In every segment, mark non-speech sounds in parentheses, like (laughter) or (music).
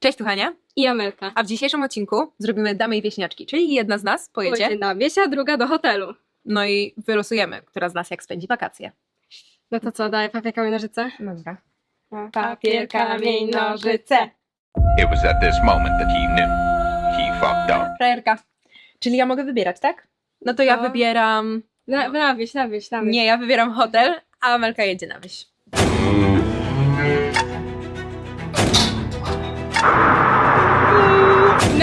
Cześć, Tuchania. i Amelka. A w dzisiejszym odcinku zrobimy Damy i Wieśniaczki, czyli jedna z nas pojedzie, Pojedzie na wieś, a druga do hotelu. no i wylosujemy, która z nas jak spędzi wakacje. No to co, daj papier, kamień, nożyce? Dobra. Papier, kamień, nożyce. It was at this moment that he knew he fucked up. Frajerka. Czyli ja mogę wybierać, tak? No to ja No. wybieram... Na, na wieś, na wieś, na wieś. Nie, ja wybieram hotel, a Amelka jedzie na wieś.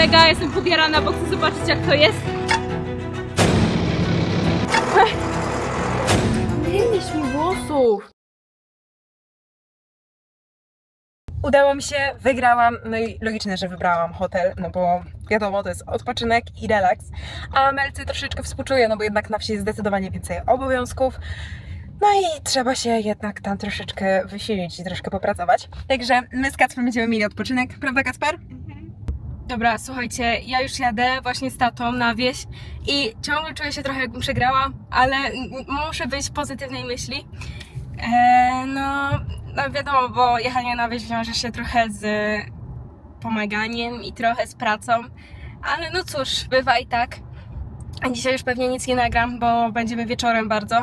Mega jestem pobierana, bo chcę zobaczyć jak to jest. Mieć mi włosów! Udało mi się, wygrałam, no i logiczne, że wybrałam hotel, no bo wiadomo, to jest odpoczynek i relaks. A Melce troszeczkę współczuję, no bo jednak na wsi jest zdecydowanie więcej obowiązków. No i trzeba się jednak tam troszeczkę wysilić i troszkę popracować. Także my z Kacprem będziemy mieli odpoczynek, prawda Kacper? Dobra, słuchajcie, ja już jadę właśnie z tatą na wieś i ciągle czuję się trochę jakbym przegrała, ale muszę być pozytywnej myśli. Eee, no, no wiadomo, bo jechanie na wieś wiąże się trochę z pomaganiem i trochę z pracą, ale no cóż, bywa i tak. Dzisiaj już pewnie nic nie nagram, bo będziemy wieczorem bardzo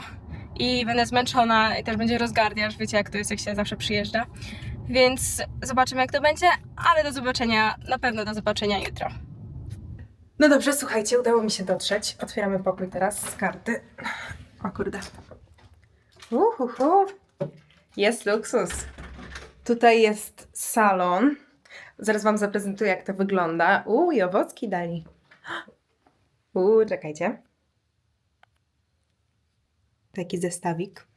i będę zmęczona i też będzie rozgardiaż, wiecie jak to jest, jak się zawsze przyjeżdża. Więc zobaczymy jak to będzie, ale do zobaczenia, na pewno do zobaczenia jutro. No dobrze, słuchajcie, udało mi się dotrzeć. Otwieramy pokój teraz z karty. O kurde. Uhuhu. Jest luksus. Tutaj jest salon. Zaraz wam zaprezentuję, jak to wygląda. Uuu, i owocki dali. Uuu, czekajcie. Taki zestawik.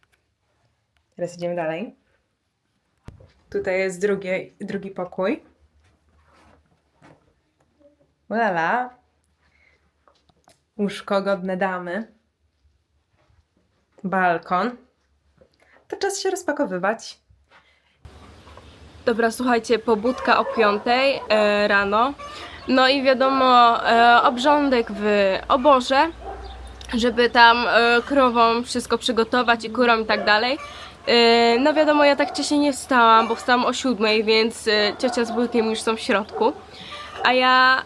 Teraz idziemy dalej. Tutaj jest drugie, drugi pokój. Ulala. Łóżko godne damy. Balkon. To czas się rozpakowywać. Dobra, słuchajcie, pobudka o 5 e, rano. No i wiadomo, e, obrządek w oborze, żeby tam e, krowom wszystko przygotować i kurom i tak dalej. E, no wiadomo, ja tak wcześniej nie wstałam, bo wstałam o 7, więc e, ciocia z wujkiem już są w środku. A ja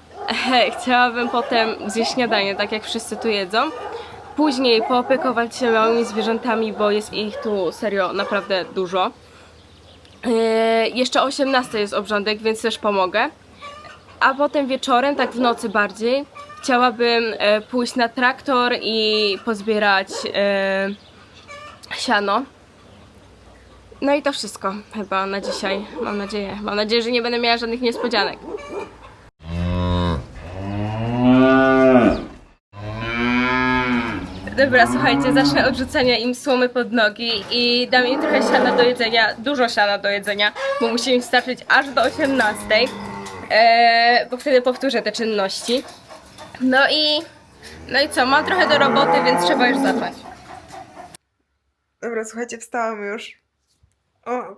e, chciałabym potem zjeść śniadanie, tak jak wszyscy tu jedzą. Później poopiekować się małymi zwierzętami, bo jest ich tu serio naprawdę dużo. Yy, jeszcze o 18 jest obrządek, więc też pomogę. A potem wieczorem, tak w nocy bardziej, chciałabym e, pójść na traktor i pozbierać e, siano. No i to wszystko chyba na dzisiaj, mam nadzieję. Mam nadzieję, że nie będę miała żadnych niespodzianek. Dobra, słuchajcie, zacznę od rzucania im słomy pod nogi i dam im trochę siana do jedzenia, dużo siana do jedzenia, bo musi im starczyć aż do 18, e, bo wtedy powtórzę te czynności. No i, no i co, mam trochę do roboty, więc trzeba już zacząć. Dobra, słuchajcie, wstałam już. O,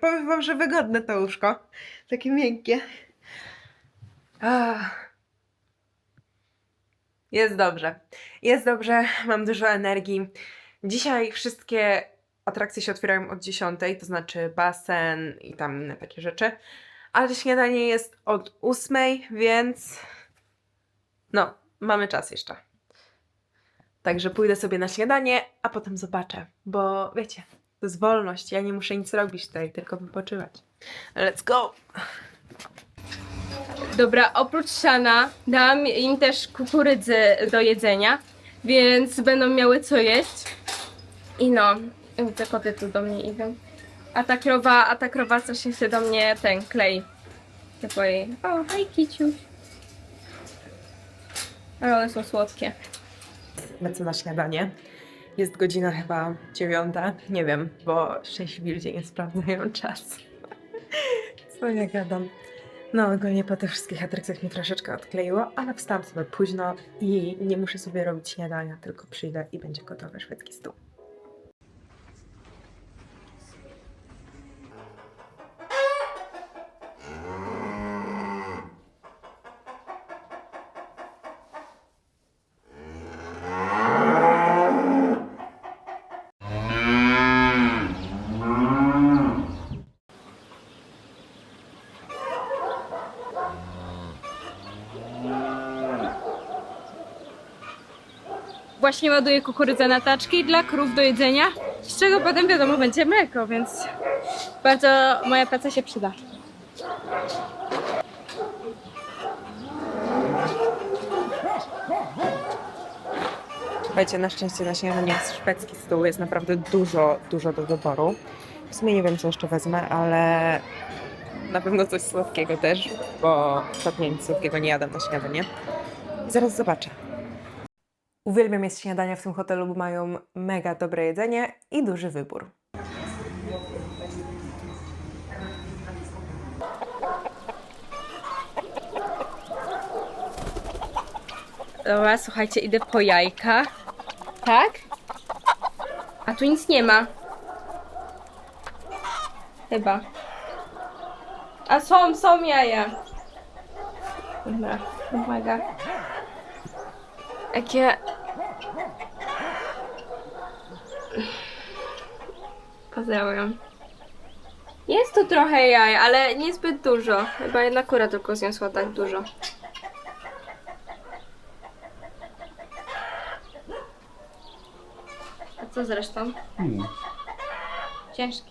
powiem wam, że wygodne to łóżko. Takie miękkie. Ach. Jest dobrze. Jest dobrze, mam dużo energii. Dzisiaj wszystkie atrakcje się otwierają od 10, to znaczy basen i tam inne takie rzeczy. Ale śniadanie jest od 8, więc no, mamy czas jeszcze. Także pójdę sobie na śniadanie, a potem zobaczę, bo wiecie, to jest wolność. Ja nie muszę nic robić tutaj, tylko wypoczywać. Let's go! Dobra, oprócz siana dam im też kukurydzy do jedzenia, więc będą miały co jeść. I no, te koty tu do mnie idą. A ta krowa, a ta krowa coś się do mnie ten klei. Tylko jej. O, hej kiciuś. Ale one są słodkie. Lecę na śniadanie. Jest godzina chyba dziewiąta. Nie wiem, bo szczęśliwi ludzie nie sprawdzają czas. (laughs) Co ja gadam? No, ogólnie po tych wszystkich atrakcjach mnie troszeczkę odkleiło, ale wstałam sobie późno i nie muszę sobie robić śniadania, tylko przyjdę i będzie gotowy szwedzki stół. Właśnie ładuję kukurydzę na taczki dla krów do jedzenia, z czego potem wiadomo będzie mleko, więc bardzo moja praca się przyda. Słuchajcie, na szczęście na śniadanie szwedzki stół, jest naprawdę dużo, dużo do wyboru. W sumie nie wiem, co jeszcze wezmę, ale na pewno coś słodkiego też, bo ostatnio nic słodkiego nie jadam na śniadanie. Zaraz zobaczę. Uwielbiam jeść śniadania w tym hotelu, bo mają mega dobre jedzenie i duży wybór. Dobra, słuchajcie, idę po jajka. Tak? A tu nic nie ma. Chyba. A są, są jaja. Dobra, uwaga. Jakie... Pozdrawiam. Jest tu trochę jaj, ale niezbyt dużo. Chyba jedna kura tylko zniosła tak dużo. A co zresztą? Ciężkie.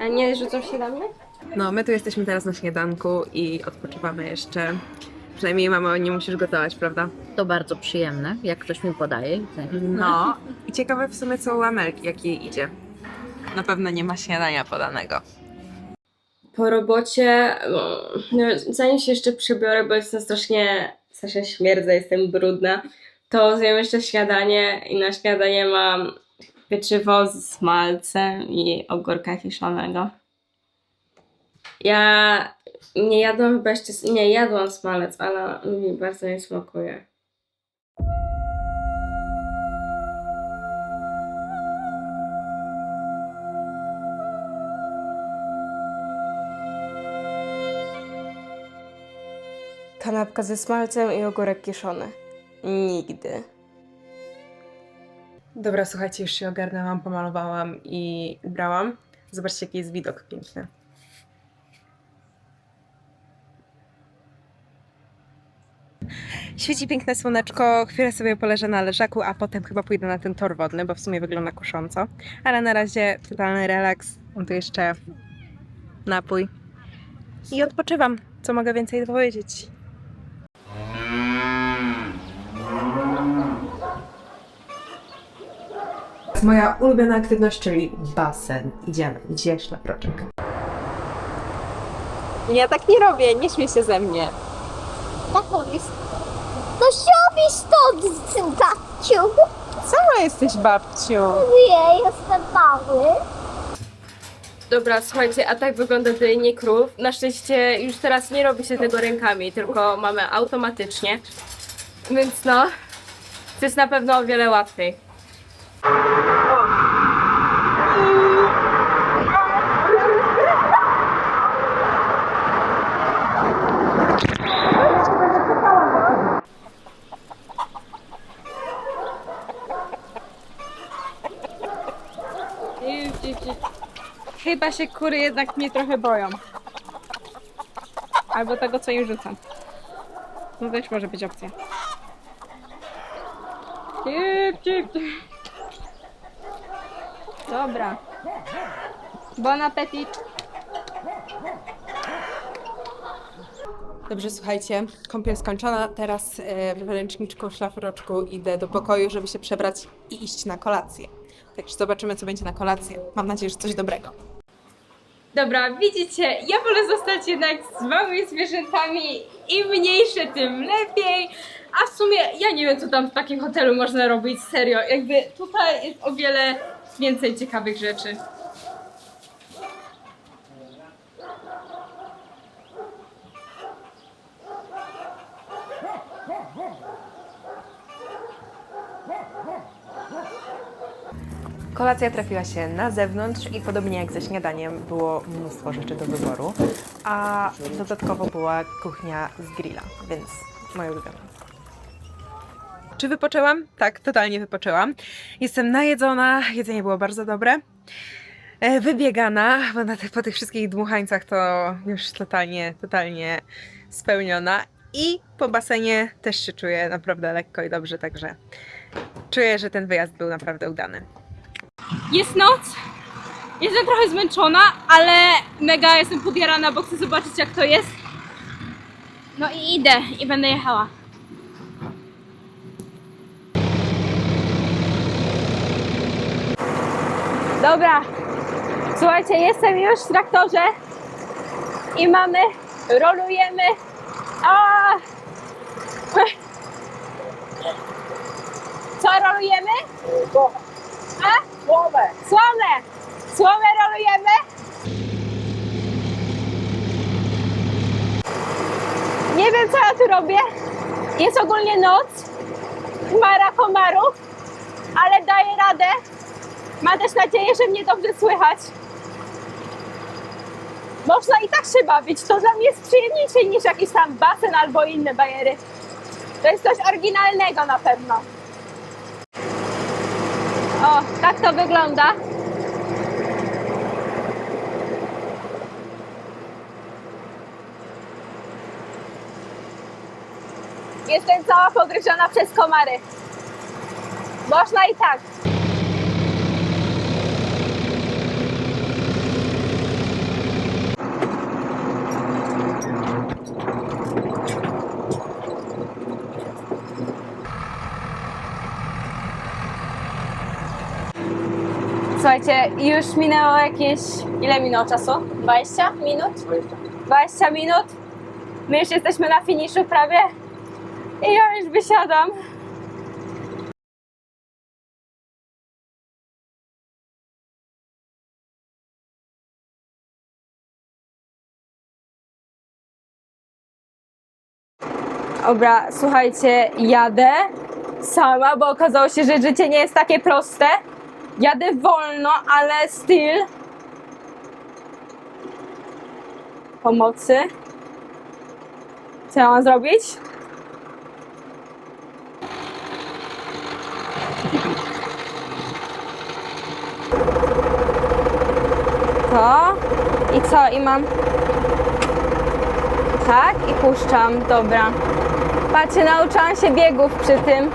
A nie rzucą się na mnie? No, my tu jesteśmy teraz na śniadanku i odpoczywamy jeszcze. Przynajmniej mamo, nie musisz gotować, prawda? To bardzo przyjemne, jak ktoś mi podaje. No. I ciekawe w sumie co u Amelki, jak jej idzie. Na pewno nie ma śniadania podanego. Po robocie, no, zanim się jeszcze przebiorę, bo jestem strasznie, strasznie śmierdzę, jestem brudna, to zjem jeszcze śniadanie i na śniadanie mam pieczywo z smalcem i ogórka kiszonego. Ja nie jadłam chyba jeszcze, nie jadłam smalec, ale mi bardzo nie smakuje. Kanapka ze smalcem i ogórek kiszony. Nigdy. Dobra, słuchajcie, już się ogarnęłam, pomalowałam i ubrałam. Zobaczcie, jaki jest widok piękny. Świeci piękne słoneczko, chwilę sobie poleżę na leżaku, a potem chyba pójdę na ten tor wodny, bo w sumie wygląda kusząco. Ale na razie totalny relaks. Mam tu jeszcze napój. I odpoczywam. Co mogę więcej powiedzieć? Moja ulubiona aktywność, czyli basen. Idziemy, dzisiaj szlafroczek. Ja tak nie robię, nie śmiej się ze mnie. Tak mówisz. No siobie stąd, babciu. Sama jesteś babciu. Nie, jestem mały. Dobra, słuchajcie, a tak wygląda dojenie krów. Na szczęście już teraz nie robi się tego rękami, tylko mamy automatycznie. Więc no, to jest na pewno o wiele łatwiej. Chyba się kury jednak mnie trochę boją. Albo tego, co im rzucam. No też może być opcja. Cip, cip, cip. Dobra. Bon appetit. Dobrze, słuchajcie, kąpiel skończona. Teraz e, w ręczniczku, szlafroczku idę do pokoju, żeby się przebrać i iść na kolację. Także zobaczymy, co będzie na kolację. Mam nadzieję, że coś dobrego. Dobra, widzicie, ja wolę zostać jednak z małymi zwierzętami. Im mniejsze, tym lepiej. A w sumie ja nie wiem, co tam w takim hotelu można robić, serio. Jakby tutaj jest o wiele więcej ciekawych rzeczy. Kolacja trafiła się na zewnątrz i podobnie jak ze śniadaniem było mnóstwo rzeczy do wyboru, a dodatkowo była kuchnia z grilla, więc moje ulubione. Czy wypoczęłam? Tak, totalnie wypoczęłam. Jestem najedzona, jedzenie było bardzo dobre. E, Wybiegana, bo na tych, po tych wszystkich dmuchańcach to już totalnie, totalnie spełniona. I po basenie też się czuję naprawdę lekko i dobrze, także czuję, że ten wyjazd był naprawdę udany. Jest noc. Jestem trochę zmęczona, ale mega jestem podjarana, bo chcę zobaczyć jak to jest. No i idę i będę jechała. Dobra, słuchajcie, jestem już w traktorze i mamy, rolujemy. A! (laughs) Co rolujemy? Słomę. Słomę. Słomę rolujemy. Nie wiem co ja tu robię. Jest ogólnie noc. Chmara komarów. Ale daję radę. Mam też nadzieję, że mnie dobrze słychać. Można i tak się bawić. To dla mnie jest przyjemniejsze niż jakiś tam basen albo inne bajery. To jest coś oryginalnego na pewno. O, tak to wygląda. Jestem cała pogryziona przez komary. Można i tak. Słuchajcie, już minęło jakieś. Ile minęło czasu? 20 minut? 20 minut. My już jesteśmy na finiszu prawie. I ja już wysiadam. Dobra, słuchajcie, jadę sama, bo okazało się, że życie nie jest takie proste. Jadę wolno, ale styl pomocy. Co ja mam zrobić? To i co? I mam tak i puszczam, dobra. Patrzcie, nauczyłam się biegów przy tym.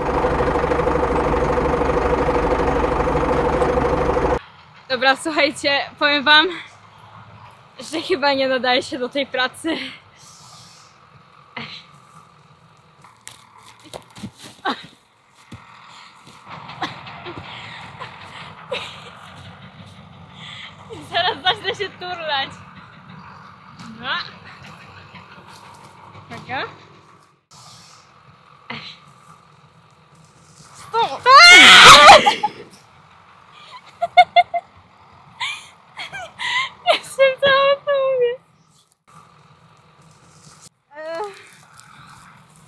Dobra, słuchajcie, powiem wam, że chyba nie nadaje się do tej pracy. Zaraz zacznę się turlać. No. Uwaga. Stop! Jestem cała w połowie. Ech.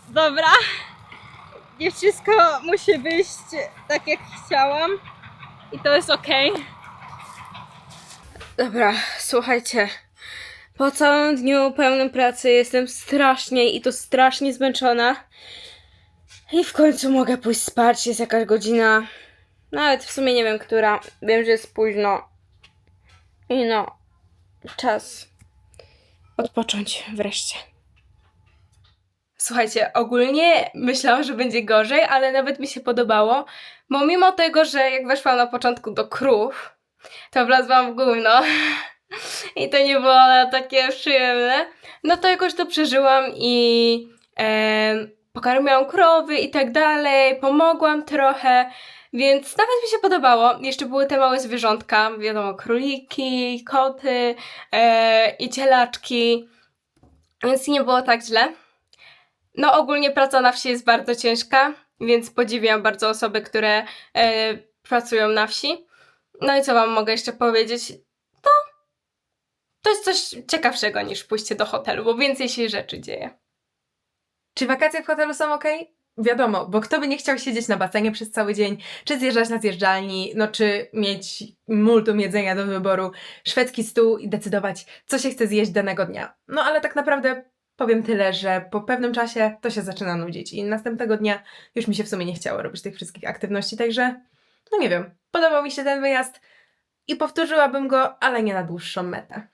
Dobra. Nie wszystko musi wyjść tak jak chciałam. I to jest ok. Dobra, słuchajcie. Po całym dniu pełnym pracy jestem strasznie i to strasznie zmęczona. I w końcu mogę pójść spać. Jest jakaś godzina. Nawet w sumie nie wiem, która. Wiem, że jest późno. I no, czas odpocząć wreszcie. Słuchajcie, ogólnie myślałam, że będzie gorzej, ale nawet mi się podobało, bo mimo tego, że jak weszłam na początku do krów, to wlazłam w gówno (laughs) i to nie było takie przyjemne, no to jakoś to przeżyłam i e, pokarmiłam krowy i tak dalej, pomogłam trochę, więc nawet mi się podobało. Jeszcze były te małe zwierzątka, wiadomo, króliki, koty e, i cielaczki, więc nie było tak źle. No ogólnie praca na wsi jest bardzo ciężka, więc podziwiam bardzo osoby, które e, pracują na wsi. No i co wam mogę jeszcze powiedzieć? To, to jest coś ciekawszego niż pójście do hotelu, bo więcej się rzeczy dzieje. Czy wakacje w hotelu są ok? Wiadomo, bo kto by nie chciał siedzieć na basenie przez cały dzień, czy zjeżdżać na zjeżdżalni, no czy mieć multum jedzenia do wyboru, szwedzki stół i decydować, co się chce zjeść danego dnia. No ale tak naprawdę powiem tyle, że po pewnym czasie to się zaczyna nudzić i następnego dnia już mi się w sumie nie chciało robić tych wszystkich aktywności, także no nie wiem, podobał mi się ten wyjazd i powtórzyłabym go, ale nie na dłuższą metę.